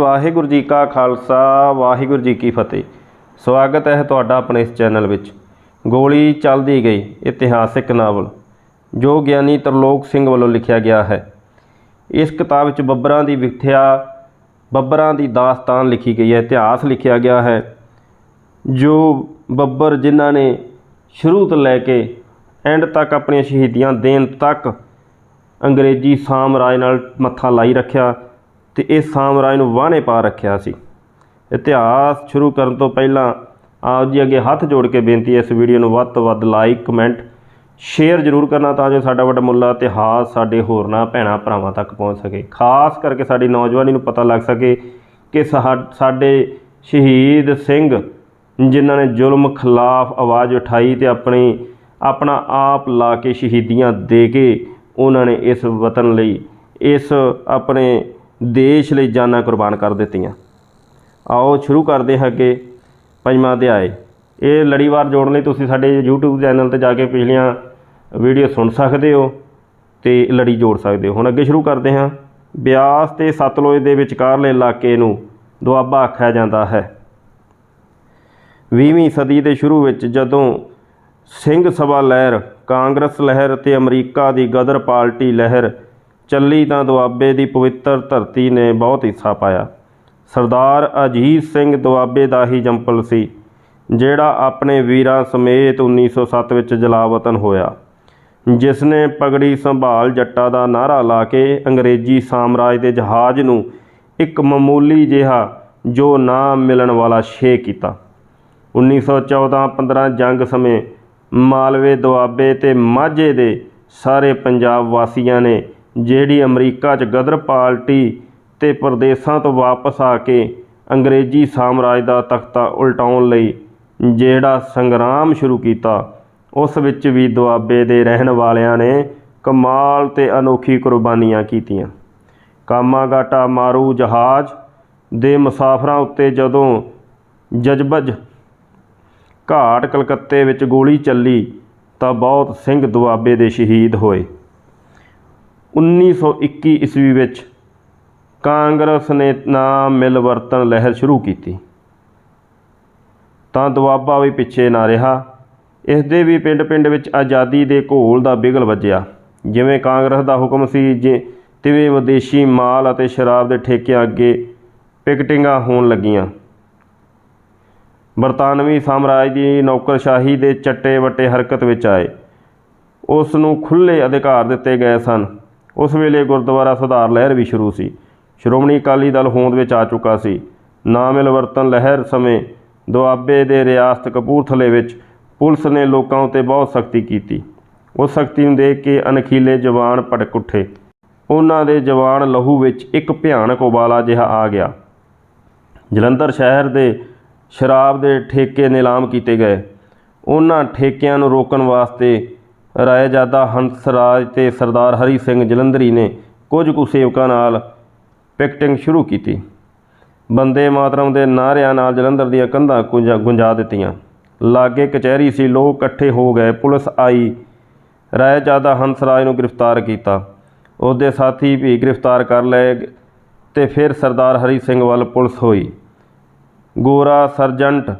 ਵਾਹਿਗੁਰੂ ਜੀ ਕਾ ਖਾਲਸਾ, ਵਾਹਿਗੁਰੂ ਜੀ ਕੀ ਫਤਿਹ। ਸਵਾਗਤ ਹੈ ਤੁਹਾਡਾ ਆਪਣੇ ਇਸ ਚੈਨਲ ਵਿੱਚ। ਗੋਲੀ ਚੱਲਦੀ ਗਈ, ਇਤਿਹਾਸਿਕ ਨਾਵਲ, ਜੋ ਗਿਆਨੀ ਤਰਲੋਕ ਸਿੰਘ ਵੱਲੋਂ ਲਿਖਿਆ ਗਿਆ ਹੈ। ਇਸ ਕਿਤਾਬ ਵਿੱਚ ਬੱਬਰਾਂ ਦੀ ਵਿਥਿਆ, ਬੱਬਰਾਂ ਦੀ ਦਾਸਤਾਨ ਲਿਖੀ ਗਈ ਹੈ, ਇਤਿਹਾਸ ਲਿਖਿਆ ਗਿਆ ਹੈ, ਜੋ ਬੱਬਰ ਜਿਨ੍ਹਾਂ ਨੇ ਸ਼ੁਰੂ ਤੋਂ ਲੈ ਕੇ ਐਂਡ ਤੱਕ ਆਪਣੀਆਂ ਸ਼ਹੀਦੀਆਂ ਦੇਣ ਤੱਕ ਅੰਗਰੇਜ਼ੀ ਸਾਮਰਾਜ ਨਾਲ ਮੱਥਾ ਲਾਈ ਰੱਖਿਆ। ਤੇ ਇਹ ਸਾਮਰਾਜ ਨੂੰ ਵਾਹਣੇ ਪਾ ਰੱਖਿਆ ਸੀ। ਇਤਿਹਾਸ ਸ਼ੁਰੂ ਕਰਨ ਤੋਂ ਪਹਿਲਾਂ ਆਪ ਜੀ ਅੱਗੇ ਹੱਥ ਜੋੜ ਕੇ ਬੇਨਤੀ ਹੈ ਇਸ ਵੀਡੀਓ ਨੂੰ ਵੱਧ ਤੋਂ ਵੱਧ ਲਾਈਕ, ਕਮੈਂਟ, ਸ਼ੇਅਰ ਜ਼ਰੂਰ ਕਰਨਾ ਤਾਂ ਜੋ ਸਾਡਾ ਵੱਡਾ ਮੁੱਲਾ ਇਤਿਹਾਸ ਸਾਡੇ ਹੋਰਨਾਂ ਭੈਣਾਂ ਭਰਾਵਾਂ ਤੱਕ ਪਹੁੰਚ ਸਕੇ। ਖਾਸ ਕਰਕੇ ਸਾਡੀ ਨੌਜਵਾਨੀ ਨੂੰ ਪਤਾ ਲੱਗ ਸਕੇ ਕਿ ਸਾਡੇ ਸ਼ਹੀਦ ਸਿੰਘ ਜਿਨ੍ਹਾਂ ਨੇ ਜ਼ੁਲਮ ਖਿਲਾਫ ਆਵਾਜ਼ ਉਠਾਈ ਤੇ ਆਪਣੀ, ਆਪਣਾ ਆਪ ਲਾ ਕੇ ਸ਼ਹੀਦੀਆਂ ਦੇ ਕੇ ਉਹਨਾਂ ਨੇ ਇਸ ਵਤਨ ਲਈ, ਇਸ ਆਪਣੇ ਦੇਸ਼ ਲਈ ਜਾਨਾਂ ਕੁਰਬਾਨ ਕਰ ਦਿੱਤੀਆਂ। ਆਓ ਸ਼ੁਰੂ ਕਰਦੇ ਹਾਂ ਅੱਗੇ ਪੰਜਵਾਂ ਅਧਿਆਏ ਇਹ ਲੜੀਵਾਰ ਜੋੜਨ ਲਈ ਤੁਸੀਂ ਸਾਡੇ YouTube ਚੈਨਲ ਤੇ ਜਾ ਕੇ ਪਿਛਲੀਆਂ ਵੀਡੀਓ ਸੁਣ ਸਕਦੇ ਹੋ ਤੇ ਲੜੀ ਜੋੜ ਸਕਦੇ ਹੋ। ਹੁਣ ਅੱਗੇ ਸ਼ੁਰੂ ਕਰਦੇ ਹਾਂ। ਬਿਆਸ ਤੇ ਸਤਲੁਜ ਦੇ ਵਿਚਕਾਰਲੇ ਇਲਾਕੇ ਨੂੰ ਦੁਆਬਾ ਆਖਿਆ ਜਾਂਦਾ ਹੈ। 20ਵੀਂ ਸਦੀ ਦੇ ਸ਼ੁਰੂ ਵਿੱਚ ਜਦੋਂ ਸਿੰਘ ਸਭਾ ਲਹਿਰ, ਕਾਂਗਰਸ ਲਹਿਰ ਤੇ ਅਮਰੀਕਾ ਦੀ ਗਦਰ ਪਾਰਟੀ ਲਹਿਰ ਚੱਲੀ ਤਾਂ ਦੁਆਬੇ ਦੀ ਪਵਿੱਤਰ ਧਰਤੀ ਨੇ ਬਹੁਤ ਹਿੱਸਾ ਪਾਇਆ। ਸਰਦਾਰ ਅਜੀਤ ਸਿੰਘ ਦੁਆਬੇ ਦਾ ਹੀ ਜੰਪਲ ਸੀ, ਜਿਹੜਾ ਆਪਣੇ ਵੀਰਾਂ ਸਮੇਤ 1907 ਵਿੱਚ ਜਲਾਵਤਨ ਹੋਇਆ ਜਿਸ ਨੇ ਪਗੜੀ ਸੰਭਾਲ ਜੱਟਾ ਦਾ ਨਾਅਰਾ ਲਾ ਕੇ ਅੰਗਰੇਜ਼ੀ ਸਾਮਰਾਜ ਦੇ ਜਹਾਜ਼ ਨੂੰ ਇੱਕ ਮਾਮੂਲੀ ਜਿਹਾ ਜੋ ਨਾ ਮਿਲਣ ਵਾਲਾ ਛੇ ਕੀਤਾ। 1914-15 ਜੰਗ ਸਮੇਂ ਮਾਲਵੇ ਦੁਆਬੇ ਤੇ ਮਾਝੇ ਦੇ ਸਾਰੇ ਪੰਜਾਬ ਵਾਸੀਆਂ ਨੇ ਜਿਹੜੀ ਅਮਰੀਕਾ 'ਚ ਗਦਰ ਪਾਰਟੀ ਤੇ ਪ੍ਰਦੇਸਾਂ ਤੋਂ ਵਾਪਸ ਆ ਕੇ ਅੰਗਰੇਜ਼ੀ ਸਾਮਰਾਜ ਦਾ ਤਖਤਾ ਉਲਟਾਉਣ ਲਈ ਜਿਹੜਾ ਸੰਗਰਾਮ ਸ਼ੁਰੂ ਕੀਤਾ, ਉਸ ਵਿੱਚ ਵੀ ਦੁਆਬੇ ਦੇ ਰਹਿਣ ਵਾਲਿਆਂ ਨੇ ਕਮਾਲ ਤੇ ਅਨੋਖੀ ਕੁਰਬਾਨੀਆਂ ਕੀਤੀਆਂ। ਕਾਮਾਗਾਟਾ ਮਾਰੂ ਜਹਾਜ਼ ਦੇ ਮੁਸਾਫਰਾਂ ਉੱਤੇ ਜਦੋਂ ਜਜਬਜ ਘਾਟ ਕਲਕੱਤੇ ਵਿੱਚ ਗੋਲੀ ਚੱਲੀ ਤਾਂ ਬਹੁਤ ਸਿੰਘ ਦੁਆਬੇ ਦੇ ਸ਼ਹੀਦ ਹੋਏ। 1921 ਈਸਵੀ ਵਿੱਚ ਕਾਂਗਰਸ ਨੇ ਨਾ ਮਿਲਵਰਤਨ ਲਹਿਰ ਸ਼ੁਰੂ ਕੀਤੀ। ਤਾਂ ਦੁਆਬਾ ਵੀ ਪਿੱਛੇ ਨਾ ਰਿਹਾ। ਇਸ ਦੇ ਵੀ ਪਿੰਡ-ਪਿੰਡ ਵਿੱਚ ਆਜ਼ਾਦੀ ਦੇ ਘੋਲ ਦਾ ਬਿਗਲ ਵੱਜਿਆ। ਜਿਵੇਂ ਕਾਂਗਰਸ ਦਾ ਹੁਕਮ ਸੀ ਜੇ ਤਿਵੇਂ ਵਿਦੇਸ਼ੀ ਮਾਲ ਅਤੇ ਸ਼ਰਾਬ ਦੇ ਠੇਕਿਆਂ ਅੱਗੇ ਪਿਕਟਿੰਗਾਂ ਹੋਣ ਲੱਗੀਆਂ। ਬਰਤਾਨਵੀ ਸਾਮਰਾਜ ਦੀ ਨੌਕਰਸ਼ਾਹੀ ਦੇ ਚੱਟੇ ਵੱਟੇ ਹਰਕਤ ਵਿੱਚ ਆਏ। ਉਸ ਨੂੰ ਖੁੱਲ੍ਹੇ ਅਧਿਕਾਰ ਦਿੱਤੇ ਗਏ ਸਨ। ਉਸ ਵੇਲੇ ਗੁਰਦੁਆਰਾ ਸੁਧਾਰ ਲਹਿਰ ਵੀ ਸ਼ੁਰੂ ਸੀ। ਸ਼੍ਰੋਮਣੀ ਅਕਾਲੀ ਦਲ ਹੋਂਦ ਵਿੱਚ ਆ ਚੁੱਕਾ ਸੀ। ਨਾ ਮਿਲਵਰਤਨ ਲਹਿਰ ਸਮੇਂ ਦੁਆਬੇ ਦੇ ਰਿਆਸਤ ਕਪੂਰਥਲੇ ਵਿੱਚ ਪੁਲਿਸ ਨੇ ਲੋਕਾਂ ਉੱਤੇ ਬਹੁਤ ਸਖਤੀ ਕੀਤੀ। ਉਸ ਸਖਤੀ ਨੂੰ ਦੇਖ ਕੇ ਅਣਖੀਲੇ ਜਵਾਨ ਭੜਕ ਉੱਠੇ। ਉਹਨਾਂ ਦੇ ਜਵਾਨ ਲਹੂ ਵਿੱਚ ਇੱਕ ਭਿਆਨਕ ਉਬਾਲਾ ਜਿਹਾ ਆ ਗਿਆ। ਜਲੰਧਰ ਸ਼ਹਿਰ ਦੇ ਸ਼ਰਾਬ ਦੇ ਠੇਕੇ ਨਿਲਾਮ ਕੀਤੇ ਗਏ। ਉਹਨਾਂ ਠੇਕਿਆਂ ਨੂੰ ਰੋਕਣ ਵਾਸਤੇ ਰਾਏਜਾਦਾ ਹੰਸਰਾਜ ਤੇ ਸਰਦਾਰ ਹਰੀ ਸਿੰਘ ਜਲੰਧਰੀ ਨੇ ਕੁਝ ਕੁ ਸੇਵਕਾਂ ਨਾਲ ਪਿਕਟਿੰਗ ਸ਼ੁਰੂ ਕੀਤੀ। ਬੰਦੇ ਮਾਤਰਮ ਦੇ ਨਾਅਰਿਆਂ ਨਾਲ ਜਲੰਧਰ ਦੀਆਂ ਕੰਧਾਂ ਗੁੰਜਾ ਗੁੰਜਾ ਦਿੱਤੀਆਂ। ਲਾਗੇ ਕਚਹਿਰੀ ਸੀ, ਲੋਕ ਇਕੱਠੇ ਹੋ ਗਏ। ਪੁਲਿਸ ਆਈ। ਰਾਏਜਾਦਾ ਹੰਸਰਾਜ ਨੂੰ ਗ੍ਰਿਫਤਾਰ ਕੀਤਾ। ਉਹਦੇ ਸਾਥੀ ਵੀ ਗ੍ਰਿਫਤਾਰ ਕਰ ਲਏ ਤੇ ਫਿਰ ਸਰਦਾਰ ਹਰੀ ਸਿੰਘ ਵੱਲ ਪੁਲਿਸ ਹੋਈ। ਗੋਰਾ ਸਰਜੰਟ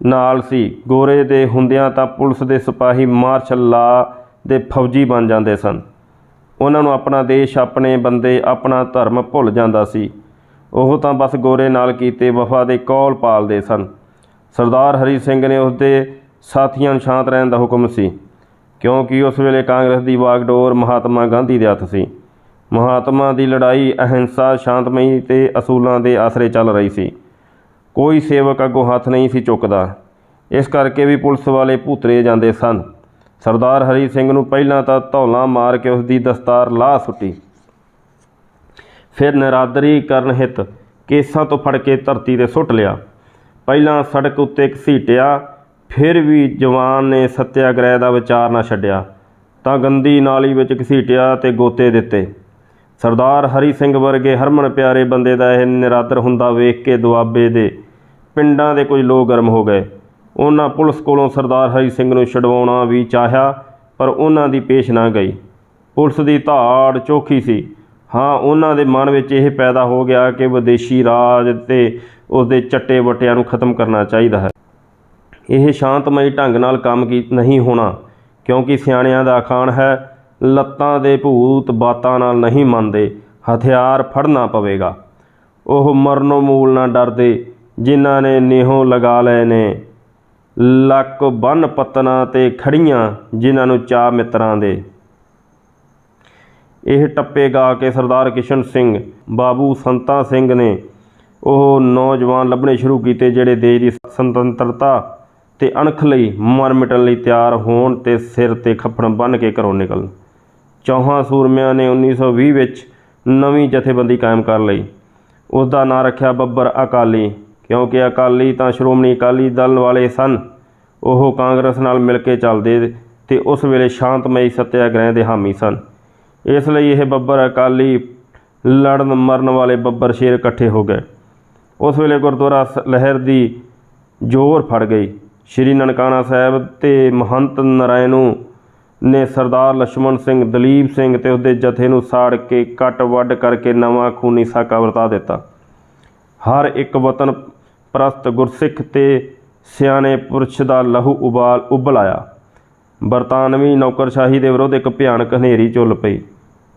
ਨਾਲ ਸੀ। ਗੋਰੇ ਦੇ ਹੁੰਦਿਆਂ ਤਾਂ ਪੁਲਿਸ ਦੇ ਸਿਪਾਹੀ ਮਾਰਸ਼ਲ ਲਾ ਦੇ ਫੌਜੀ ਬਣ ਜਾਂਦੇ ਸਨ। ਉਹਨਾਂ ਨੂੰ ਆਪਣਾ ਦੇਸ਼, ਆਪਣੇ ਬੰਦੇ, ਆਪਣਾ ਧਰਮ ਭੁੱਲ ਜਾਂਦਾ ਸੀ। ਉਹ ਤਾਂ ਬਸ ਗੋਰੇ ਨਾਲ ਕੀਤੇ ਵਫਾ ਦੇ ਕੌਲ ਪਾਲਦੇ ਸਨ। ਸਰਦਾਰ ਹਰੀ ਸਿੰਘ ਨੇ ਉਸਦੇ ਸਾਥੀਆਂ ਨੂੰ ਸ਼ਾਂਤ ਰਹਿਣ ਦਾ ਹੁਕਮ ਸੀ, ਕਿਉਂਕਿ ਉਸ ਵੇਲੇ ਕਾਂਗਰਸ ਦੀ ਵਾਗਡੋਰ ਮਹਾਤਮਾ ਗਾਂਧੀ ਦੇ ਹੱਥ ਸੀ। ਮਹਾਤਮਾ ਦੀ ਲੜਾਈ ਅਹਿੰਸਾ, ਸ਼ਾਂਤਮਈ ਤੇ ਅਸੂਲਾਂ ਦੇ ਆਸਰੇ ਚੱਲ ਰਹੀ ਸੀ। ਕੋਈ ਸੇਵਕ ਅੱਗੋਂ ਹੱਥ ਨਹੀਂ ਸੀ ਚੁੱਕਦਾ। ਇਸ ਕਰਕੇ ਵੀ ਪੁਲਿਸ ਵਾਲੇ ਭੂਤਰੇ ਜਾਂਦੇ ਸਨ। ਸਰਦਾਰ ਹਰੀ ਸਿੰਘ ਨੂੰ ਪਹਿਲਾਂ ਤਾਂ ਧੌਲਾਂ ਮਾਰ ਕੇ ਉਸ ਦੀ ਦਸਤਾਰ ਲਾਹ ਸੁੱਟੀ। ਫਿਰ ਨਰਾਦਰੀ ਕਰਨ ਹਿਤ ਕੇਸਾਂ ਤੋਂ ਫੜ ਕੇ ਧਰਤੀ ਤੇ ਸੁੱਟ ਲਿਆ। ਪਹਿਲਾਂ ਸੜਕ ਉੱਤੇ ਘਸੀਟਿਆ ਫਿਰ ਵੀ ਜਵਾਨ ਨੇ ਸਤਿਆਗ੍ਰਹਿ ਦਾ ਵਿਚਾਰ ਨਾ ਛੱਡਿਆ, ਤਾਂ ਗੰਦੀ ਨਾਲੀ ਵਿੱਚ ਘਸੀਟਿਆ ਤੇ ਗੋਤੇ ਦਿੱਤੇ। ਸਰਦਾਰ ਹਰੀ ਸਿੰਘ ਵਰਗੇ ਹਰਮਨ ਪਿਆਰੇ ਬੰਦੇ ਦਾ ਇਹ ਨਿਰਾਦਰ ਹੁੰਦਾ ਵੇਖ ਕੇ ਦੁਆਬੇ ਦੇ ਪਿੰਡਾਂ ਦੇ ਕੁਝ ਲੋਕ ਗਰਮ ਹੋ ਗਏ। ਉਹਨਾਂ ਪੁਲਿਸ ਕੋਲੋਂ ਸਰਦਾਰ ਹਰੀ ਸਿੰਘ ਨੂੰ ਛਡਵਾਉਣਾ ਵੀ ਚਾਹਿਆ, ਪਰ ਉਹਨਾਂ ਦੀ ਪੇਸ਼ ਨਾ ਗਈ। ਪੁਲਿਸ ਦੀ ਧਾੜ ਚੋਖੀ ਸੀ। ਹਾਂ, ਉਹਨਾਂ ਦੇ ਮਨ ਵਿੱਚ ਇਹ ਪੈਦਾ ਹੋ ਗਿਆ ਕਿ ਵਿਦੇਸ਼ੀ ਰਾਜ ਤੇ ਉਸ ਦੇ ਚੱਟੇ ਵਟਿਆਂ ਨੂੰ ਖਤਮ ਕਰਨਾ ਚਾਹੀਦਾ ਹੈ। ਇਹ ਸ਼ਾਂਤਮਈ ਢੰਗ ਨਾਲ ਕੰਮ ਕੀ, ਨਹੀਂ ਹੋਣਾ, ਕਿਉਂਕਿ ਸਿਆਣਿਆਂ ਦਾ ਅਖਾਣ ਹੈ, ਲੱਤਾਂ ਦੇ ਭੂਤ ਬਾਤਾਂ ਨਾਲ ਨਹੀਂ ਮੰਨਦੇ, ਹਥਿਆਰ ਫੜਨਾ ਪਵੇਗਾ। ਉਹ ਮਰਨੋਂ ਮੂਲ ਨਾ ਡਰਦੇ ਜਿਨ੍ਹਾਂ ਨੇ ਨਿਹੋਂ ਲਗਾ ਲਏ ਨੇ। ਲੱਕ ਬੰਨ ਪਤਨਾ ਤੇ ਖੜੀਆਂ ਜਿਨ੍ਹਾਂ ਨੂੰ ਚਾ ਮਿੱਤਰਾਂ ਦੇ। ਇਹ ਟੱਪੇ ਗਾ ਕੇ ਸਰਦਾਰ ਕਿਸ਼ਨ ਸਿੰਘ, ਬਾਬੂ ਸੰਤਾ ਸਿੰਘ ਨੇ ਉਹ ਨੌਜਵਾਨ ਲੱਭਣੇ ਸ਼ੁਰੂ ਕੀਤੇ ਜਿਹੜੇ ਦੇਸ਼ ਦੀ ਸੁਤੰਤਰਤਾ ਤੇ ਅਣਖ ਲਈ ਮਰ ਮਿਟਣ ਲਈ ਤਿਆਰ ਹੋਣ ਤੇ ਸਿਰ ਤੇ ਖੱਪਣ ਬੰਨ੍ਹ ਕੇ ਘਰੋਂ ਨਿਕਲਣ। ਚੌਹਾਂ ਸੂਰਮਿਆਂ ਨੇ 1920 ਵਿੱਚ ਨਵੀਂ ਜਥੇਬੰਦੀ ਕਾਇਮ ਕਰ ਲਈ। ਉਸ ਦਾ ਨਾਂ ਰੱਖਿਆ ਬੱਬਰ ਅਕਾਲੀ। ਕਿਉਂਕਿ ਅਕਾਲੀ ਤਾਂ ਸ਼੍ਰੋਮਣੀ ਅਕਾਲੀ ਦਲ ਵਾਲੇ ਸਨ। ਉਹ ਕਾਂਗਰਸ ਨਾਲ ਮਿਲ ਕੇ ਚੱਲਦੇ ਤੇ ਉਸ ਵੇਲੇ ਸ਼ਾਂਤਮਈ ਸਤਿਆਗ੍ਰਹਿ ਦੇ ਹਾਮੀ ਸਨ। ਇਸ ਲਈ ਇਹ ਬੱਬਰ ਅਕਾਲੀ ਲੜਨ ਮਰਨ ਵਾਲੇ ਬੱਬਰ ਸ਼ੇਰ ਇਕੱਠੇ ਹੋ ਗਏ। ਉਸ ਵੇਲੇ ਗੁਰਦੁਆਰਾ ਲਹਿਰ ਦੀ ਜ਼ੋਰ ਫੜ ਗਈ। ਸ਼੍ਰੀ ਨਨਕਾਣਾ ਸਾਹਿਬ ਤੇ ਮਹੰਤ ਨਰਾਇਣੂ ਨੇ ਸਰਦਾਰ ਲక్ష్మణ ਸਿੰਘ, ਦਲੀਪ ਸਿੰਘ ਤੇ ਉਸਦੇ ਜਥੇ ਨੂੰ ਸਾੜ ਕੇ ਕੱਟ ਵੱਢ ਕਰਕੇ ਨਵਾਂ ਖੂਨੀ ਸਾਕਾ ਵਰਤਾ ਦਿੱਤਾ। ਹਰ ਇੱਕ ਵਤਨ ਪ੍ਰਸਤ ਗੁਰਸਿੱਖ ਤੇ ਸਿਆਣੇ ਪੁਰਸ਼ ਦਾ ਲਹੂ ਉਬਾਲ ਉਬਲ ਬਰਤਾਨਵੀ ਨੌਕਰਸ਼ਾਹੀ ਦੇ ਵਿਰੁੱਧ ਇੱਕ ਭਿਆਨਕ ਹਨੇਰੀ ਝੁੱਲ ਪਈ।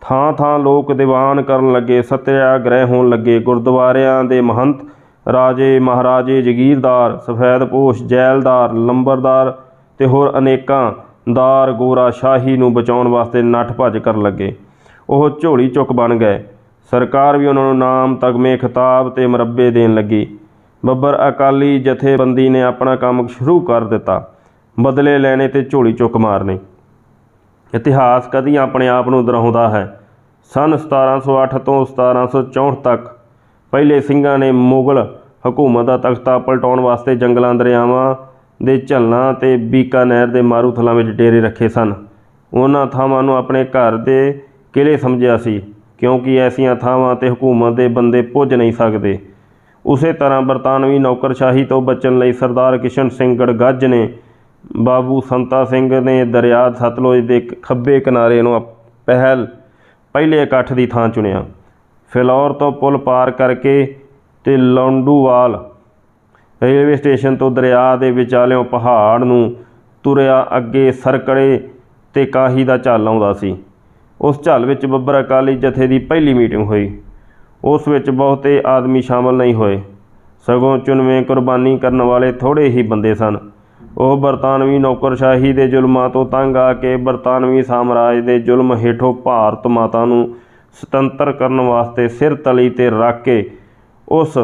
ਥਾਂ ਥਾਂ ਲੋਕ ਦੀਵਾਨ ਕਰਨ ਲੱਗੇ, ਸਤਿਆਗ੍ਰਹਿ ਹੋਣ ਲੱਗੇ। ਗੁਰਦੁਆਰਿਆਂ ਦੇ ਮਹੰਤ ਰਾਜੇ ਮਹਾਰਾਜੇ ਜਗੀਰਦਾਰ ਸਫੈਦਪੋਸ਼ ਜੈਲਦਾਰ, ਲੰਬਰਦਾਰ ਤੇ ਹੋਰ ਅਨੇਕਾਂ ਦਾਰ ਗੋਰਾ ਸ਼ਾਹੀ ਨੂੰ ਬਚਾਉਣ ਵਾਸਤੇ ਨੱਠ ਭੱਜ ਕਰਨ ਲੱਗੇ। ਉਹ ਝੋਲੀ ਚੁੱਕ ਬਣ ਗਏ। ਸਰਕਾਰ ਵੀ ਉਹਨਾਂ ਨੂੰ ਨਾਮ, ਤਗਮੇ, ਖਿਤਾਬ ਤੇ ਮਰੱਬੇ ਦੇਣ ਲੱਗੀ। ਬੱਬਰ ਅਕਾਲੀ ਜਥੇਬੰਦੀ ਨੇ ਆਪਣਾ ਕੰਮ ਸ਼ੁਰੂ ਕਰ ਦਿੱਤਾ। ਬਦਲੇ ਲੈਣੇ ਤੇ ਝੋਲੀ ਚੁੱਕ ਮਾਰਨੇ। ਇਤਿਹਾਸ ਕਦੀ ਆਪਣੇ ਆਪ ਨੂੰ ਦੁਹਰਾਉਂਦਾ ਹੈ। ਸਨ 1708 ਤੋਂ 1764 ਤੱਕ ਪਹਿਲੇ ਸਿੰਘਾਂ ਨੇ ਮੁਗਲ ਹਕੂਮਤ ਦਾ ਤਖਤਾ ਪਲਟਾਉਣ ਵਾਸਤੇ ਜੰਗਲਾਂ, ਦਰਿਆਵਾਂ ਦੇ ਝੱਲਾਂ ਤੇ ਬੀਕਾਨੇਰ ਦੇ ਮਾਰੂਥਲਾਂ ਵਿੱਚ ਡੇਰੇ ਰੱਖੇ ਸਨ। ਉਹਨਾਂ ਥਾਵਾਂ ਨੂੰ ਆਪਣੇ ਘਰ ਦੇ ਕਿਲੇ ਸਮਝਿਆ ਸੀ, ਕਿਉਂਕਿ ਐਸੀਆਂ ਥਾਵਾਂ ਤੇ ਹਕੂਮਤ ਦੇ ਬੰਦੇ ਪੁੱਜ ਨਹੀਂ ਸਕਦੇ। ਉਸੇ ਤਰ੍ਹਾਂ ਬਰਤਾਨਵੀ ਨੌਕਰਸ਼ਾਹੀ ਤੋਂ ਬਚਣ ਲਈ ਸਰਦਾਰ ਕਿਸ਼ਨ ਸਿੰਘ ਗੜਗੱਜ ਨੇ ਬਾਬੂ ਸੰਤਾ ਸਿੰਘ ਨੇ ਦਰਿਆ ਸਤਲੁਜ ਦੇ ਖੱਬੇ ਕਿਨਾਰੇ ਨੂੰ ਅਪ- ਪਹਿਲ, ਪਹਿਲੇ ਇਕੱਠ ਦੀ ਥਾਂ ਚੁਣਿਆ। ਫਿਲੌਰ ਤੋਂ ਪੁਲ ਪਾਰ ਕਰਕੇ ਤੇ ਲੌਂਡੂਵਾਲ ਰੇਲਵੇ ਸਟੇਸ਼ਨ ਤੋਂ ਦਰਿਆ ਦੇ ਵਿਚਾਲਿਓਂ ਪਹਾੜ ਨੂੰ ਤੁਰਿਆ ਅੱਗੇ ਸਰਕੜੇ ਤੇ ਕਾਹੀ ਦਾ ਝੱਲ ਆਉਂਦਾ ਸੀ। ਉਸ ਝੱਲ ਵਿੱਚ ਬੱਬਰ ਅਕਾਲੀ ਜਥੇ ਦੀ ਪਹਿਲੀ ਮੀਟਿੰਗ ਹੋਈ। ਉਸ ਵਿੱਚ ਬਹੁਤੇ ਆਦਮੀ ਸ਼ਾਮਲ ਨਹੀਂ ਹੋਏ। ਸਗੋਂ ਚੁਣਵੇਂ ਕੁਰਬਾਨੀ ਕਰਨ ਵਾਲੇ ਥੋੜੇ ਹੀ ਬੰਦੇ ਸਨ। ਉਹ ਬਰਤਾਨਵੀ ਨੌਕਰਸ਼ਾਹੀ ਦੇ ਜ਼ੁਲਮਾਂ ਤੋਂ ਤੰਗ ਆ ਕੇ ਬਰਤਾਨਵੀ ਸਾਮਰਾਜ ਦੇ ਜ਼ੁਲਮ ਹੇਠੋਂ ਭਾਰਤ ਮਾਤਾ ਨੂੰ ਸੁਤੰਤਰ ਕਰਨ ਵਾਸਤੇ ਸਿਰ ਤਲੀ ਤੇ ਰੱਖ ਕੇ ਉਸ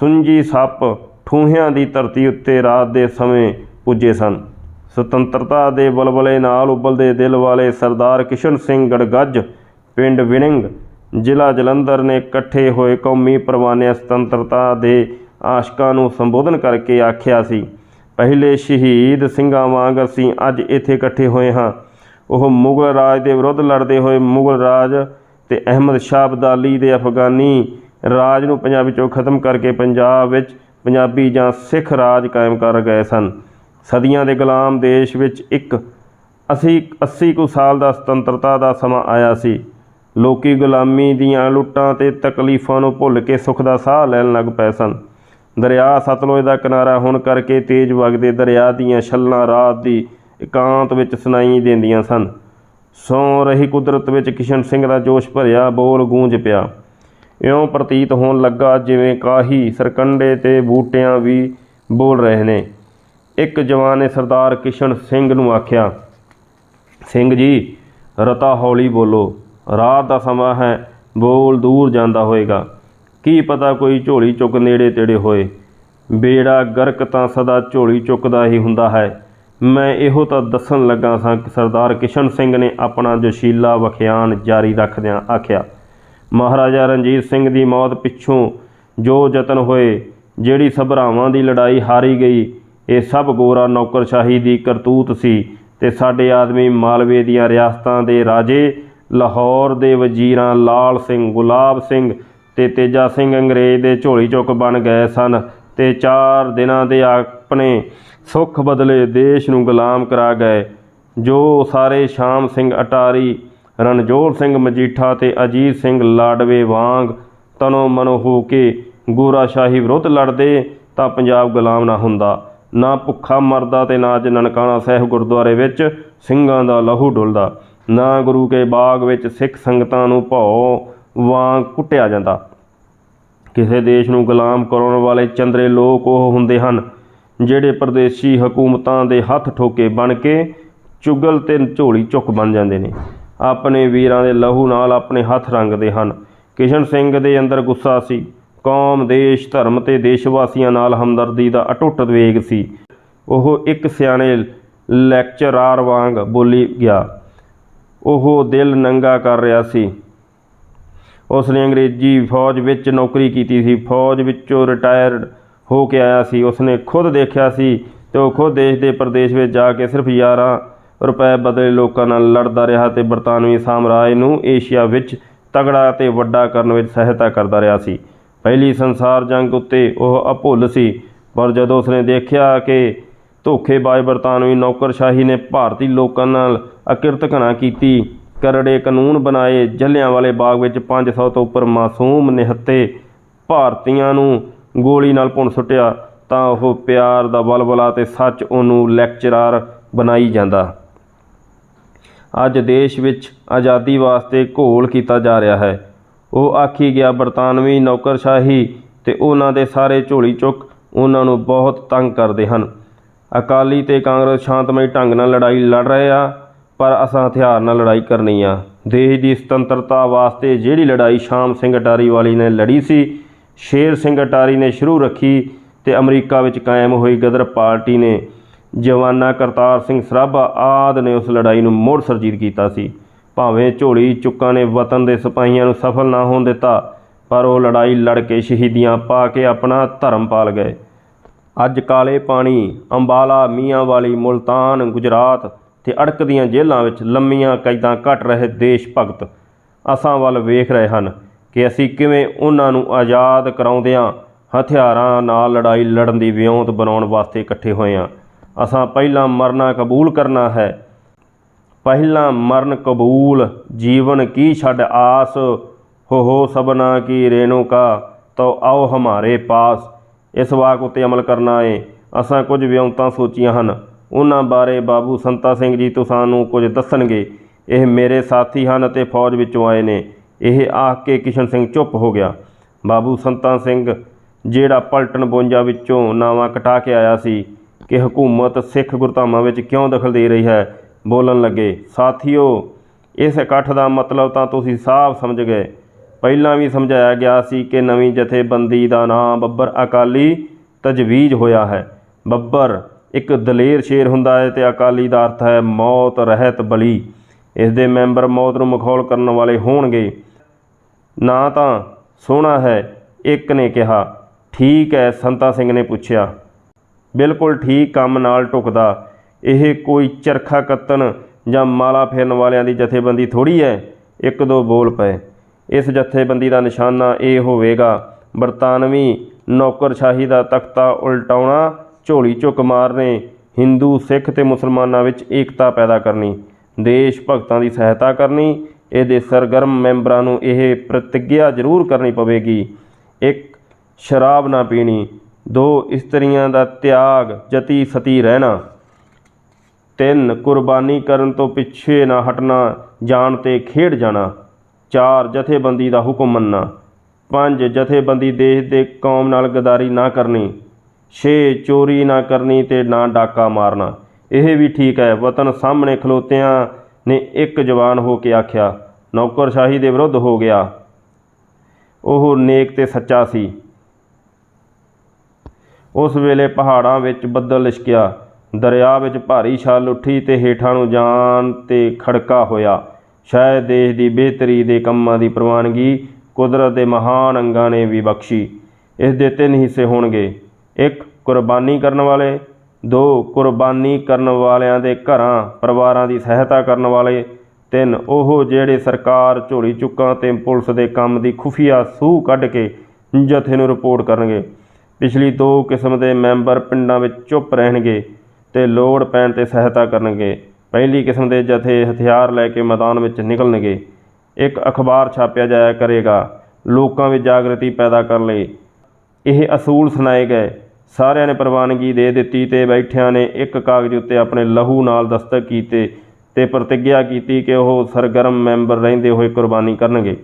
ਸੁੰਜੀ ਸੱਪ ਠੂਹਿਆਂ ਦੀ ਧਰਤੀ ਉੱਤੇ ਰਾਤ ਦੇ ਸਮੇਂ ਪੁੱਜੇ ਸਨ। ਸੁਤੰਤਰਤਾ ਦੇ ਬਲਬਲੇ ਨਾਲ ਉਬਲਦੇ ਦਿਲ ਵਾਲੇ ਸਰਦਾਰ ਕਿਸ਼ਨ ਸਿੰਘ ਗੜਗੱਜ, ਪਿੰਡ ਵਿਨਿੰਗ ਜ਼ਿਲ੍ਹਾ ਜਲੰਧਰ ਨੇ ਇਕੱਠੇ ਹੋਏ ਕੌਮੀ ਪਰਵਾਨੇ ਸੁਤੰਤਰਤਾ ਦੇ ਆਸ਼ਕਾਂ ਨੂੰ ਸੰਬੋਧਨ ਕਰਕੇ ਆਖਿਆ ਸੀ, ਪਹਿਲੇ ਸ਼ਹੀਦ ਸਿੰਘਾਂ ਵਾਂਗ ਅਸੀਂ ਅੱਜ ਇੱਥੇ ਇਕੱਠੇ ਹੋਏ ਹਾਂ। ਉਹ ਮੁਗਲ ਰਾਜ ਦੇ ਵਿਰੁੱਧ ਲੜਦੇ ਹੋਏ ਮੁਗਲ ਰਾਜ ਤੇ ਅਹਿਮਦ ਸ਼ਾਹ ਅਬਦਾਲੀ ਦੇ ਅਫਗਾਨੀ ਰਾਜ ਨੂੰ ਪੰਜਾਬ ਵਿੱਚੋਂ ਖਤਮ ਕਰਕੇ ਪੰਜਾਬ ਵਿੱਚ ਪੰਜਾਬੀ ਜਾਂ ਸਿੱਖ ਰਾਜ ਕਾਇਮ ਕਰ ਗਏ ਸਨ। ਸਦੀਆਂ ਦੇ ਗੁਲਾਮ ਦੇਸ਼ ਵਿੱਚ ਇੱਕ ਅਸੀਂ 80 ਕੁ ਸਾਲ ਦਾ ਸੁਤੰਤਰਤਾ ਦਾ ਸਮਾਂ ਆਇਆ ਸੀ। ਲੋਕੀ ਗੁਲਾਮੀ ਦੀਆਂ ਲੁੱਟਾਂ ਤੇ ਤਕਲੀਫਾਂ ਨੂੰ ਭੁੱਲ ਕੇ ਸੁੱਖ ਦਾ ਸਾਹ ਲੈਣ ਲੱਗ ਪਏ ਸਨ। ਦਰਿਆ ਸਤਲੁਜ ਦਾ ਕਿਨਾਰਾ ਹੋਣ ਕਰਕੇ ਤੇਜ਼ ਵਗਦੇ ਦਰਿਆ ਦੀਆਂ ਛੱਲਾਂ ਰਾਤ ਦੀ ਇਕਾਂਤ ਵਿੱਚ ਸੁਣਾਈ ਦਿੰਦੀਆਂ ਸਨ। ਸੌਂ ਰਹੀ ਕੁਦਰਤ ਵਿੱਚ ਕਿਸ਼ਨ ਸਿੰਘ ਦਾ ਜੋਸ਼ ਭਰਿਆ, ਬੋਲ ਗੂੰਜ ਪਿਆ। ਇਉਂ ਪ੍ਰਤੀਤ ਹੋਣ ਲੱਗਾ ਜਿਵੇਂ ਕਾਹੀ ਸਰਕੰਡੇ ਤੇ ਬੂਟਿਆਂ ਵੀ ਬੋਲ ਰਹੇ ਨੇ। ਇੱਕ ਜਵਾਨ ਨੇ ਸਰਦਾਰ ਕਿਸ਼ਨ ਸਿੰਘ ਨੂੰ ਆਖਿਆ, ਸਿੰਘ ਜੀ, ਰਤਾ ਹੌਲੀ ਬੋਲੋ। ਰਾਤ ਦਾ ਸਮਾਂ ਹੈ, ਬੋਲ ਦੂਰ ਜਾਂਦਾ ਹੋਏਗਾ। ਕੀ ਪਤਾ ਕੋਈ ਝੋਲੀ ਚੁੱਕ ਨੇੜੇ ਤੇੜੇ ਹੋਏ। ਬੇੜਾ ਗਰਕ ਤਾਂ ਸਦਾ ਝੋਲੀ ਚੁੱਕਦਾ ਹੀ ਹੁੰਦਾ ਹੈ। ਮੈਂ ਇਹੋ ਤਾਂ ਦੱਸਣ ਲੱਗਾ ਸਾਂ ਕਿ ਸਰਦਾਰ ਕਿਸ਼ਨ ਸਿੰਘ ਨੇ ਆਪਣਾ ਜੋਸ਼ੀਲਾ ਵਖਿਆਨ ਜਾਰੀ ਰੱਖਦਿਆਂ ਆਖਿਆ, ਮਹਾਰਾਜਾ ਰਣਜੀਤ ਸਿੰਘ ਦੀ ਮੌਤ ਪਿੱਛੋਂ ਜੋ ਯਤਨ ਹੋਏ, ਜਿਹੜੀ ਸਭਰਾਵਾਂ ਦੀ ਲੜਾਈ ਹਾਰੀ ਗਈ, ਇਹ ਸਭ ਗੋਰਾ ਨੌਕਰਸ਼ਾਹੀ ਦੀ ਕਰਤੂਤ ਸੀ ਤੇ ਸਾਡੇ ਆਦਮੀ ਮਾਲਵੇ ਦੀਆਂ ਰਿਆਸਤਾਂ ਦੇ ਰਾਜੇ ਲਾਹੌਰ ਦੇ ਵਜ਼ੀਰਾਂ ਲਾਲ ਸਿੰਘ, ਗੁਲਾਬ ਸਿੰਘ ਤੇ ਤੇਜਾ ਸਿੰਘ ਅੰਗਰੇਜ਼ ਦੇ ਝੋਲੀ ਚੁੱਕ ਬਣ ਗਏ ਸਨ ਤੇ ਚਾਰ ਦਿਨਾਂ ਦੇ ਆਪਣੇ ਸੁੱਖ ਬਦਲੇ ਦੇਸ਼ ਨੂੰ ਗੁਲਾਮ ਕਰਾ ਗਏ, ਜੋ ਸਾਰੇ ਸ਼ਾਮ ਸਿੰਘ ਅਟਾਰੀ ਰਣਜੋਤ ਸਿੰਘ ਮਜੀਠਾ ਤੇ ਅਜੀਤ ਸਿੰਘ ਲਾਡਵੇ ਵਾਂਗ ਤਨੋ ਮਨੋ ਹੋ ਕੇ ਗੋਰਾਸ਼ਾਹੀ ਵਿਰੁੱਧ ਲੜਦੇ ਤਾਂ ਪੰਜਾਬ ਗੁਲਾਮ ਨਾ ਹੁੰਦਾ, ਨਾ ਭੁੱਖਾ ਮਰਦਾ ਤੇ ਨਾ ਅੱਜ ਨਨਕਾਣਾ ਸਾਹਿਬ ਗੁਰਦੁਆਰੇ ਵਿੱਚ ਸਿੰਘਾਂ ਦਾ ਲਹੂ ਡੁੱਲਦਾ। ਨਾ ਗੁਰੂ ਕੇ ਬਾਗ ਵਿੱਚ ਸਿੱਖ ਸੰਗਤਾਂ ਨੂੰ ਭੌ ਵਾਂਗ ਕੁੱਟਿਆ ਜਾਂਦਾ। ਕਿਸੇ ਦੇਸ਼ ਨੂੰ ਗੁਲਾਮ ਕਰਾਉਣ ਵਾਲੇ ਚੰਦਰੇ ਲੋਕ ਉਹ ਹੁੰਦੇ ਹਨ, ਜਿਹੜੇ ਪਰਦੇਸੀ ਹਕੂਮਤਾਂ ਦੇ ਹੱਥ ਠੋਕੇ ਬਣ ਕੇ ਚੁਗਲ ਤੇ ਝੋਲੀ ਚੁੱਕ ਬਣ ਜਾਂਦੇ ਨੇ। ਆਪਣੇ ਵੀਰਾਂ ਦੇ ਲਹੂ ਨਾਲ ਆਪਣੇ ਹੱਥ ਰੰਗਦੇ ਹਨ। ਕਿਸ਼ਨ ਸਿੰਘ ਦੇ ਅੰਦਰ ਗੁੱਸਾ ਸੀ। ਕੌਮ, ਦੇਸ਼, ਧਰਮ ਤੇ ਦੇਸ਼ ਵਾਸੀਆਂ ਨਾਲ ਹਮਦਰਦੀ ਦਾ ਅਟੁੱਟ ਵੇਗ ਸੀ। ਉਹ ਇੱਕ ਸਿਆਣੇ ਲੈਕਚਰਾਰ ਵਾਂਗ ਬੋਲੀ ਗਿਆ। ਉਹ ਦਿਲ ਨੰਗਾ ਕਰ ਰਿਹਾ ਸੀ। ਉਸ ਨੇ ਅੰਗਰੇਜ਼ੀ ਫੌਜ ਵਿੱਚ ਨੌਕਰੀ ਕੀਤੀ ਸੀ। ਫੌਜ ਵਿੱਚੋਂ ਰਿਟਾਇਰਡ ਹੋ ਕੇ ਆਇਆ ਸੀ। ਉਸਨੇ ਖੁਦ ਦੇਖਿਆ ਸੀ ਤੇ ਉਹ ਖੁਦ ਦੇਸ਼ ਦੇ ਪ੍ਰਦੇਸ਼ ਵਿੱਚ ਜਾ ਕੇ ਸਿਰਫ 11 ਰੁਪਏ ਬਦਲੇ ਲੋਕਾਂ ਨਾਲ ਲੜਦਾ ਰਿਹਾ ਤੇ ਬਰਤਾਨਵੀ ਸਾਮਰਾਜ ਨੂੰ ਏਸ਼ੀਆ ਵਿੱਚ ਤਗੜਾ ਤੇ ਵੱਡਾ ਕਰਨ ਵਿੱਚ ਸਹਾਇਤਾ ਕਰਦਾ ਰਿਹਾ ਸੀ। ਪਹਿਲੀ ਸੰਸਾਰ ਜੰਗ ਉੱਤੇ ਉਹ ਅਭੁੱਲ ਸੀ, ਪਰ ਜਦੋਂ ਉਸਨੇ ਦੇਖਿਆ ਕਿ ਧੋਖੇਬਾਜ਼ ਬਰਤਾਨਵੀ ਨੌਕਰਸ਼ਾਹੀ ਨੇ ਭਾਰਤੀ ਲੋਕਾਂ ਨਾਲ ਅਕਿਰਤ ਘਣਾ ਕੀਤੀ। ਕਰੜੇ ਕਾਨੂੰਨ ਬਣਾਏ ਜਲਿਆਂਵਾਲੇ ਬਾਗ ਵਿੱਚ 500 ਤੋਂ ਉੱਪਰ ਮਾਸੂਮ ਨਿਹੱਤੇ ਭਾਰਤੀਆਂ ਨੂੰ ਗੋਲੀ ਨਾਲ ਭੁੰਨ ਸੁੱਟਿਆ, ਤਾਂ ਉਹ ਪਿਆਰ ਦਾ ਬਲਬਲਾ ਤੇ ਸੱਚ ਉਹਨੂੰ ਲੈਕਚਰਾਰ ਬਣਾਈ ਜਾਂਦਾ। ਅੱਜ ਦੇਸ਼ ਵਿੱਚ ਆਜ਼ਾਦੀ ਵਾਸਤੇ ਘੋਲ ਕੀਤਾ ਜਾ ਰਿਹਾ ਹੈ। ਉਹ ਆਖੀ ਗਿਆ, ਬਰਤਾਨਵੀ ਨੌਕਰਸ਼ਾਹੀ ਤੇ ਉਹਨਾਂ ਦੇ ਸਾਰੇ ਝੋਲੀ ਚੁੱਕ ਉਹਨਾਂ ਨੂੰ ਬਹੁਤ ਤੰਗ ਕਰਦੇ ਹਨ। ਅਕਾਲੀ ਤੇ ਕਾਂਗਰਸ ਸ਼ਾਂਤਮਈ ਢੰਗ ਨਾਲ ਲੜਾਈ ਲੜ ਰਹੇ ਆ, ਪਰ ਅਸਾਂ ਹਥਿਆਰ ਨਾਲ ਲੜਾਈ ਕਰਨੀ ਆ। ਦੇਸ਼ ਦੀ ਸੁਤੰਤਰਤਾ ਵਾਸਤੇ ਜਿਹੜੀ ਲੜਾਈ ਸ਼ਾਮ ਸਿੰਘ ਅਟਾਰੀ ਵਾਲੀ ਨੇ ਲੜੀ ਸੀ, ਸ਼ੇਰ ਸਿੰਘ ਅਟਾਰੀ ਨੇ ਸ਼ੁਰੂ ਰੱਖੀ ਤੇ ਅਮਰੀਕਾ ਵਿੱਚ ਕਾਇਮ ਹੋਈ ਗਦਰ ਪਾਰਟੀ ਨੇ। ਜਵਾਨਾ ਕਰਤਾਰ ਸਿੰਘ ਸਰਾਭਾ ਆਦ ਨੇ ਉਸ ਲੜਾਈ ਨੂੰ ਮੁੜ ਸਰਜੀਤ ਕੀਤਾ ਸੀ। ਭਾਵੇਂ ਝੋਲੀ ਚੁੱਕਾਂ ਨੇ ਵਤਨ ਦੇ ਸਿਪਾਹੀਆਂ ਨੂੰ ਸਫਲ ਨਾ ਹੋਣ ਦਿੱਤਾ, ਪਰ ਉਹ ਲੜਾਈ ਲੜ ਕੇ ਸ਼ਹੀਦੀਆਂ ਪਾ ਕੇ ਆਪਣਾ ਧਰਮ ਪਾਲ ਗਏ। ਅੱਜ ਕਾਲੇ ਪਾਣੀ, ਅੰਬਾਲਾ, ਮੀਆਂਵਾਲੀ, ਮੁਲਤਾਨ, ਗੁਜਰਾਤ ਤੇ ਅੜਕਦੀਆਂ ਜੇਲ੍ਹਾਂ ਵਿੱਚ ਲੰਮੀਆਂ ਕੈਦਾਂ ਕੱਟ ਰਹੇ ਦੇਸ਼ ਭਗਤ। ਅਸਾਂ ਵੱਲ ਵੇਖ ਰਹੇ ਹਨ ਕਿ ਅਸੀਂ ਕਿਵੇਂ ਉਹਨਾਂ ਨੂੰ ਆਜ਼ਾਦ ਕਰਾਉਂਦਿਆਂ ਹਥਿਆਰਾਂ ਨਾਲ ਲੜਾਈ ਲੜਨ ਦੀ ਵਿਉਂਤ ਬਣਾਉਣ ਵਾਸਤੇ ਇਕੱਠੇ ਹੋਏ ਹਾਂ। ਅਸਾਂ ਪਹਿਲਾਂ ਮਰਨਾ ਕਬੂਲ ਕਰਨਾ ਹੈ। ਪਹਿਲਾਂ ਮਰਨ ਕਬੂਲ, ਜੀਵਨ ਕੀ ਛੱਡ ਆਸ, ਹੋ ਹੋ ਸਬਨਾ ਕੀ ਰੇਣੂਕਾ, ਤੋ ਆਓ ਹਮਾਰੇ ਪਾਸ। ਇਸ ਵਾਕ ਉੱਤੇ ਅਮਲ ਕਰਨਾ ਏ। ਅਸਾਂ ਕੁਝ ਵਿਉਂਤਾਂ ਸੋਚੀਆਂ ਹਨ। ਉਹਨਾਂ ਬਾਰੇ ਬਾਬੂ ਸੰਤਾ ਸਿੰਘ ਜੀ ਤੋਂ ਸਾਨੂੰ ਕੁਝ ਦੱਸਣਗੇ। ਇਹ ਮੇਰੇ ਸਾਥੀ ਹਨ ਅਤੇ ਫੌਜ ਵਿੱਚੋਂ ਆਏ ਨੇ। ਇਹ ਆਖ ਕੇ ਕਿਸ਼ਨ ਸਿੰਘ ਚੁੱਪ ਹੋ ਗਿਆ। ਬਾਬੂ ਸੰਤਾ ਸਿੰਘ, ਜਿਹੜਾ ਪਲਟਨ 52 ਵਿੱਚੋਂ ਨਾਵਾਂ ਕਟਾ ਕੇ ਆਇਆ ਸੀ, ਕਿ ਹਕੂਮਤ ਸਿੱਖ ਗੁਰਧਾਮਾਂ ਵਿੱਚ ਕਿਉਂ ਦਖਲ ਦੇ ਰਹੀ ਹੈ, ਬੋਲਣ ਲੱਗੇ, ਸਾਥੀਓ, ਇਸ ਇਕੱਠ ਦਾ ਮਤਲਬ ਤਾਂ ਤੁਸੀਂ ਸਾਫ਼ ਸਮਝ ਗਏ। ਪਹਿਲਾਂ ਵੀ ਸਮਝਾਇਆ ਗਿਆ ਸੀ ਕਿ ਨਵੀਂ ਜਥੇਬੰਦੀ ਦਾ ਨਾਮ ਬੱਬਰ ਅਕਾਲੀ ਤਜਵੀਜ਼ ਹੋਇਆ ਹੈ। ਬੱਬਰ ਇੱਕ ਦਲੇਰ ਸ਼ੇਰ ਹੁੰਦਾ ਹੈ ਤੇ ਅਕਾਲੀ ਦਾ ਅਰਥ ਹੈ ਮੌਤ, ਰਹਿਤ, ਬਲੀ। ਇਸ ਦੇ ਮੈਂਬਰ ਮੌਤ ਨੂੰ ਮਖੌਲ ਕਰਨ ਵਾਲੇ ਹੋਣਗੇ। ਨਾ ਤਾਂ ਸੋਹਣਾ ਹੈ, ਇੱਕ ਨੇ ਕਿਹਾ। ਠੀਕ ਹੈ, ਸੰਤਾ ਸਿੰਘ ਨੇ ਪੁੱਛਿਆ। ਬਿਲਕੁਲ ਠੀਕ ਕੰਮ ਨਾਲ ਟੁਕਦਾ। ਇਹ ਕੋਈ ਚਰਖਾ ਕੱਤਣ ਜਾਂ ਮਾਲਾ ਫੇਰਨ ਵਾਲਿਆਂ ਦੀ ਜਥੇਬੰਦੀ ਥੋੜੀ ਹੈ। ਇੱਕ ਦੋ ਬੋਲ ਪਏ। ਇਸ ਜਥੇਬੰਦੀ ਦਾ ਨਿਸ਼ਾਨਾ ਇਹ ਹੋਵੇਗਾ। ਬਰਤਾਨਵੀ ਨੌਕਰਸ਼ਾਹੀ ਦਾ ਤਖਤਾ ਉਲਟਾਉਣਾ, ਝੋਲੀ ਝੁੱਕ ਮਾਰਨੇ, ਹਿੰਦੂ, ਸਿੱਖ ਤੇ ਮੁਸਲਮਾਨਾਂ ਵਿੱਚ ਏਕਤਾ ਪੈਦਾ ਕਰਨੀ, ਦੇਸ਼ ਭਗਤਾਂ ਦੀ ਸਹਾਇਤਾ ਕਰਨੀ, ਇਹਦੇ ਸਰਗਰਮ ਮੈਂਬਰਾਂ ਨੂੰ ਇਹ ਪ੍ਰਤਿੱਗਿਆ ਜ਼ਰੂਰ ਕਰਨੀ ਪਵੇਗੀ। ਇੱਕ, ਸ਼ਰਾਬ ਨਾ ਪੀਣੀ। ਦੋ, ਇਸਤਰੀਆਂ ਦਾ ਤਿਆਗ, ਜਤੀ ਸਤੀ ਰਹਿਣਾ। ਤਿੰਨ, ਕੁਰਬਾਨੀ ਕਰਨ ਤੋਂ ਪਿੱਛੇ ਨਾ ਹਟਣਾ, ਜਾਣ ਤੇ ਖੇਡ ਜਾਣਾ। ਚਾਰ ਜਥੇਬੰਦੀ ਦਾ ਹੁਕਮ ਮੰਨਣਾ, ਪੰਜ ਜਥੇਬੰਦੀ ਦੇਸ਼ ਦੇ ਕੌਮ ਨਾਲ ਗਦਾਰੀ ਨਾ ਕਰਨੀ, ਛੇ ਚੋਰੀ ਨਾ ਕਰਨੀ ਤੇ ਨਾ ਡਾਕਾ ਮਾਰਨਾ। ਇਹ ਵੀ ਠੀਕ ਹੈ, ਵਤਨ ਸਾਹਮਣੇ ਖਲੋਤਿਆਂ ਨੇ ਇੱਕ ਜਵਾਨ ਹੋ ਕੇ ਆਖਿਆ, ਨੌਕਰਸ਼ਾਹੀ ਦੇ ਵਿਰੁੱਧ ਹੋ ਗਿਆ। ਉਹ ਨੇਕ ਤੇ ਸੱਚਾ ਸੀ। ਉਸ ਵੇਲੇ ਪਹਾੜਾਂ ਵਿੱਚ ਬੱਦਲ ਲਿਸ਼ਕਿਆ, ਦਰਿਆ ਵਿੱਚ ਭਾਰੀ ਛਾਲ ਉੱਠੀ ਤੇ ਹੇਠਾਂ ਨੂੰ ਜਾਣ ਤੇ ਖੜਕਾ ਹੋਇਆ। ਸ਼ਾਇਦ ਦੇਸ਼ ਦੀ ਬਿਹਤਰੀ ਦੇ ਕੰਮਾਂ ਦੀ ਪ੍ਰਵਾਨਗੀ ਕੁਦਰਤ ਦੇ ਮਹਾਨ ਅੰਗਾਂ ਨੇ ਵੀ ਬਖਸ਼ੀ। ਇਸ ਦੇ ਤਿੰਨ ਹਿੱਸੇ ਹੋਣਗੇ। ਇੱਕ, ਕੁਰਬਾਨੀ ਕਰਨ ਵਾਲੇ। ਦੋ, ਕੁਰਬਾਨੀ ਕਰਨ ਵਾਲਿਆਂ ਦੇ ਘਰਾਂ, ਪਰਿਵਾਰਾਂ ਦੀ ਸਹਾਇਤਾ ਕਰਨ ਵਾਲੇ। ਤਿੰਨ, ਉਹ ਜਿਹੜੇ ਸਰਕਾਰ ਝੋਲੀ ਚੁੱਕਾਂ ਤੇ ਪੁਲਿਸ ਦੇ ਕੰਮ ਦੀ ਖੁਫੀਆ ਸੂਹ ਕੱਢ ਕੇ ਜਥੇ ਨੂੰ ਰਿਪੋਰਟ ਕਰਨਗੇ। ਪਿਛਲੀ ਦੋ ਕਿਸਮ ਦੇ ਮੈਂਬਰ ਪਿੰਡਾਂ ਵਿੱਚ ਚੁੱਪ ਰਹਿਣਗੇ ਤੇ ਲੋੜ ਪੈਣ ਤੇ ਸਹਾਇਤਾ ਕਰਨਗੇ। ਪਹਿਲੀ ਕਿਸਮ ਦੇ ਜਥੇ ਹਥਿਆਰ ਲੈ ਕੇ ਮੈਦਾਨ ਵਿੱਚ ਨਿਕਲਣਗੇ। ਇੱਕ ਅਖਬਾਰ ਛਾਪਿਆ ਜਾਇਆ ਕਰੇਗਾ, ਲੋਕਾਂ ਵਿੱਚ ਜਾਗਰਤੀ ਪੈਦਾ ਕਰਨ ਲਈ। ਇਹ ਅਸੂਲ ਸੁਣਾਏ ਗਏ। ਸਾਰਿਆਂ ਨੇ ਪ੍ਰਵਾਨਗੀ ਦੇ ਦਿੱਤੀ ਤੇ ਬੈਠਿਆਂ ਨੇ ਇੱਕ ਕਾਗਜ਼ ਉੱਤੇ ਆਪਣੇ ਲਹੂ ਨਾਲ ਦਸਤਕ ਕੀਤੇ ਤੇ ਪ੍ਰਤੀਗਿਆ ਕੀਤੀ ਕਿ ਉਹ ਸਰਗਰਮ ਮੈਂਬਰ ਰਹਿੰਦੇ ਹੋਏ ਕੁਰਬਾਨੀ ਕਰਨਗੇ।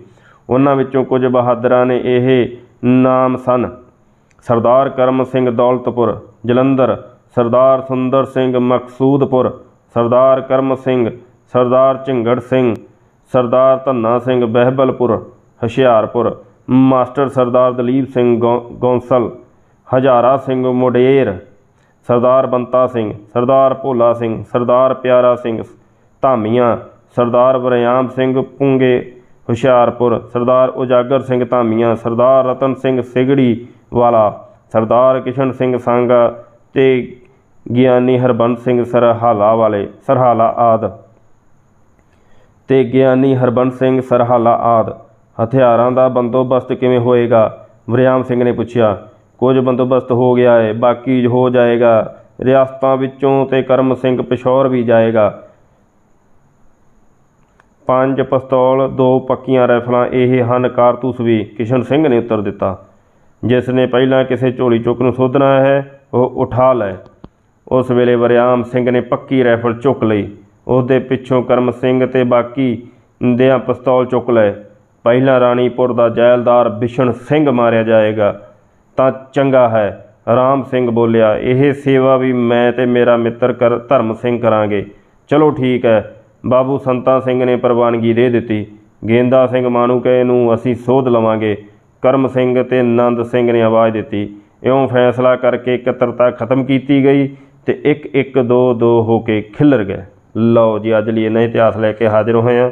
ਉਹਨਾਂ ਵਿੱਚੋਂ ਕੁਝ ਬਹਾਦਰਾਂ ਨੇ ਇਹ ਨਾਮ ਸਨ। ਸਰਦਾਰ ਕਰਮ ਸਿੰਘ ਦੌਲਤਪੁਰ, ਜਲੰਧਰ, ਸਰਦਾਰ ਸੁੰਦਰ ਸਿੰਘ ਮਕਸੂਦਪੁਰ ਸਰਦਾਰ ਕਰਮ ਸਿੰਘ, ਸਰਦਾਰ ਝਿੰਗੜ ਸਿੰਘ, ਸਰਦਾਰ ਧੰਨਾ ਸਿੰਘ ਬਹਿਬਲਪੁਰ, ਹੁਸ਼ਿਆਰਪੁਰ, ਮਾਸਟਰ ਸਰਦਾਰ ਦਲੀਪ ਸਿੰਘ ਗੌ- ਗੌਂਸਲ, ਹਜ਼ਾਰਾ ਸਿੰਘ ਮੁਡੇਰ ਸਰਦਾਰ ਬੰਤਾ ਸਿੰਘ, ਸਰਦਾਰ ਭੋਲਾ ਸਿੰਘ, ਸਰਦਾਰ ਪਿਆਰਾ ਸਿੰਘ ਧਾਮੀਆਂ, ਸਰਦਾਰ ਵਰਿਆਮ ਸਿੰਘ ਪੁੰਗੇ, ਹੁਸ਼ਿਆਰਪੁਰ, ਸਰਦਾਰ ਉਜਾਗਰ ਸਿੰਘ ਧਾਮੀਆਂ, ਸਰਦਾਰ ਰਤਨ ਸਿੰਘ ਸਿਗੜੀ ਵਾਲਾ, ਸਰਦਾਰ ਕਿਸ਼ਨ ਸਿੰਘ ਸੰਘਾ ਤੇ ਗਿਆਨੀ ਹਰਬੰਸ ਸਿੰਘ ਸਰਹਾਲਾ ਵਾਲੇ, ਸਰਹਾਲਾ ਆਦ। ਤੇ ਗਿਆਨੀ ਹਰਬੰਸ ਸਿੰਘ ਸਰਹਾਲਾ ਆਦ। ਹਥਿਆਰਾਂ ਦਾ ਬੰਦੋਬਸਤ ਕਿਵੇਂ ਹੋਏਗਾ? ਵਰਿਆਮ ਸਿੰਘ ਨੇ ਪੁੱਛਿਆ, ਕੁਝ ਬੰਦੋਬਸਤ ਹੋ ਗਿਆ ਹੈ ਬਾਕੀ ਹੋ ਜਾਏਗਾ। ਰਿਆਸਤਾਂ ਵਿੱਚੋਂ ਤੇ ਕਰਮ ਸਿੰਘ ਪਿਸ਼ੌਰ ਵੀ ਜਾਏਗਾ। ਪੰਜ ਪਿਸਤੌਲ, ਦੋ ਪੱਕੀਆਂ ਰਾਈਫਲਾਂ ਇਹ ਹਨ ਕਾਰਤੂਸ ਵੀ, ਕਿਸ਼ਨ ਸਿੰਘ ਨੇ ਉੱਤਰ ਦਿੱਤਾ। ਜਿਸ ਨੇ ਪਹਿਲਾਂ ਕਿਸੇ ਝੋਲੀ ਚੁੱਕ ਨੂੰ ਸੋਧਣਾ ਹੈ, ਉਹ ਉਠਾ ਲੈ ਉਸ ਵੇਲੇ ਵਰਿਆਮ ਸਿੰਘ ਨੇ ਪੱਕੀ ਰਾਈਫਲ ਚੁੱਕ ਲਈ। ਉਸ ਦੇ ਪਿੱਛੋਂ ਕਰਮ ਸਿੰਘ ਤੇ ਬਾਕੀ ਦਿਆਂ ਪਿਸਤੌਲ ਚੁੱਕ ਲਏ। ਪਹਿਲਾਂ ਰਾਣੀਪੁਰ ਦਾ ਜੈਲਦਾਰ ਬਿਸ਼ਨ ਸਿੰਘ ਮਾਰਿਆ ਜਾਏਗਾ। ਤਾਂ ਚੰਗਾ ਹੈ, ਰਾਮ ਸਿੰਘ ਬੋਲਿਆ, ਇਹ ਸੇਵਾ ਵੀ ਮੈਂ ਤੇ ਮੇਰਾ ਮਿੱਤਰ ਕਰ, ਧਰਮ ਸਿੰਘ ਕਰਾਂਗੇ। ਚਲੋ ਠੀਕ ਹੈ, ਬਾਬੂ ਸੰਤਾ ਸਿੰਘ ਨੇ ਪ੍ਰਵਾਨਗੀ ਦੇ ਦਿੱਤੀ। ਗੇਂਦਾ ਸਿੰਘ ਮਾਨੂਕੇ ਨੂੰ ਅਸੀਂ ਸੋਧ ਲਵਾਂਗੇ। ਕਰਮ ਸਿੰਘ ਤੇ ਨੰਦ ਸਿੰਘ ਨੇ ਆਵਾਜ਼ ਦਿੱਤੀ। ਇਉਂ ਫੈਸਲਾ ਕਰਕੇ ਇਕੱਤਰਤਾ ਖਤਮ ਕੀਤੀ ਗਈ। ਤੇ ਇੱਕ ਇੱਕ ਦੋ ਦੋ ਹੋ ਕੇ ਖਿੱਲਰ ਗਏ। ਲਓ ਜੀ, ਅੱਜ ਲਈ ਇਹਨਾਂ ਇਤਿਹਾਸ ਲੈ ਕੇ ਹਾਜ਼ਰ ਹੋਏ ਹਾਂ।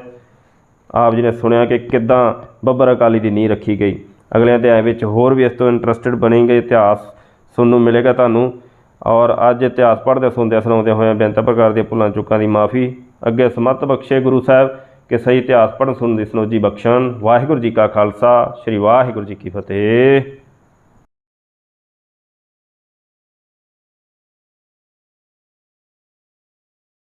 ਆਪ ਜੀ ਨੇ ਸੁਣਿਆ ਕਿ ਕਿੱਦਾਂ ਬੱਬਰ ਅਕਾਲੀ ਦੀ ਨੀਂਹ ਰੱਖੀ ਗਈ। ਅਗਲੇ ਅਧਿਆਇ ਵਿੱਚ ਹੋਰ ਵੀ ਇਸ ਤੋਂ ਇੰਟਰਸਟਿਡ ਬਣੇਗੇ ਇਤਿਹਾਸ ਸੁਣਨ ਨੂੰ ਮਿਲੇਗਾ ਤੁਹਾਨੂੰ। ਔਰ ਅੱਜ ਇਤਿਹਾਸ ਪੜ੍ਹਦੇ ਸੁਣਦੇ ਸੁਣਾਉਂਦੇ ਹੋਏ ਬੇਨਤੀ ਪ੍ਰਕਾਰ ਦੀਆਂ ਭੁੱਲਾਂ ਚੁੱਕਾਂ ਦੀ ਮਾਫੀ। ਅੱਗੇ ਸਮਤ ਬਖਸ਼ੇ ਗੁਰੂ ਸਾਹਿਬ ਕਿ ਸਹੀ ਇਤਿਹਾਸ ਪੜ੍ਹਨ ਸੁਣਨ ਦੀ ਸਨੋਜੀ ਬਖਸ਼ਣ। ਵਾਹਿਗੁਰੂ ਜੀ ਕਾ ਖਾਲਸਾ, ਸ੍ਰੀ ਵਾਹਿਗੁਰੂ ਜੀ ਕੀ ਫਤਿਹ।